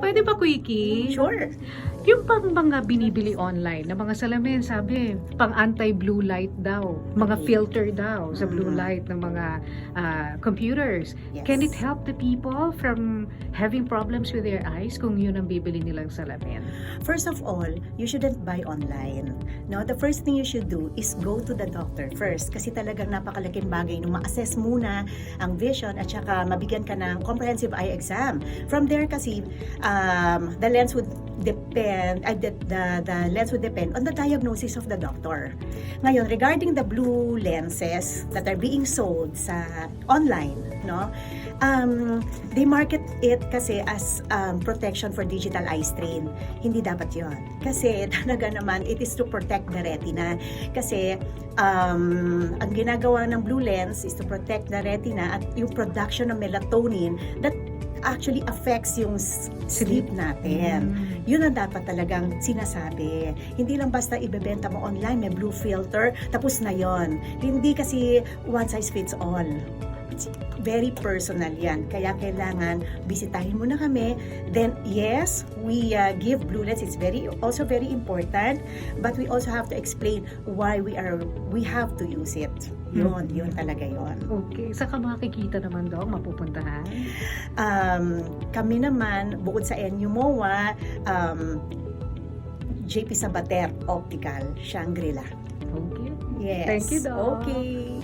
Pwede ba quickie? Sure. Yung pang mga binibili online na mga salamin, sabi, pang anti-blue light daw, mga filter daw sa blue Mm. light ng mga ah, computers. Yes. Can it help the people from having problems with their eyes kung yun ang bibili nilang salamin? First of all, you shouldn't buy online. No, the first thing you should do is go to the doctor first kasi talagang napakalaking bagay nung ma-assess muna ang vision at saka mabigyan ka ng comprehensive eye exam. From there kasi um, the lens would depend uh, the, the, the lens would depend on the diagnosis of the doctor. Ngayon, regarding the blue lenses that are being sold sa online, no? Um, they market it kasi as um, protection for digital eye strain. Hindi dapat yon Kasi talaga naman, it is to protect the retina. Kasi um, ang ginagawa ng blue lens is to protect the retina at yung production ng melatonin that actually affects yung sleep natin. Mm. Yun ang dapat talagang sinasabi. Hindi lang basta ibebenta mo online, may blue filter, tapos na yon. Hindi kasi one size fits all. It's very personal yan. Kaya kailangan bisitahin mo na kami. Then, yes, we uh, give blue lens. It's very also very important. But we also have to explain why we are we have to use it. Yun, yun talaga yun. Okay. Saka makikita naman daw, mapupuntahan. Um, kami naman, bukod sa NU MOA, um, JP Sabater Optical, Shangri-La. Okay. Yes. Thank you, Doc. Okay.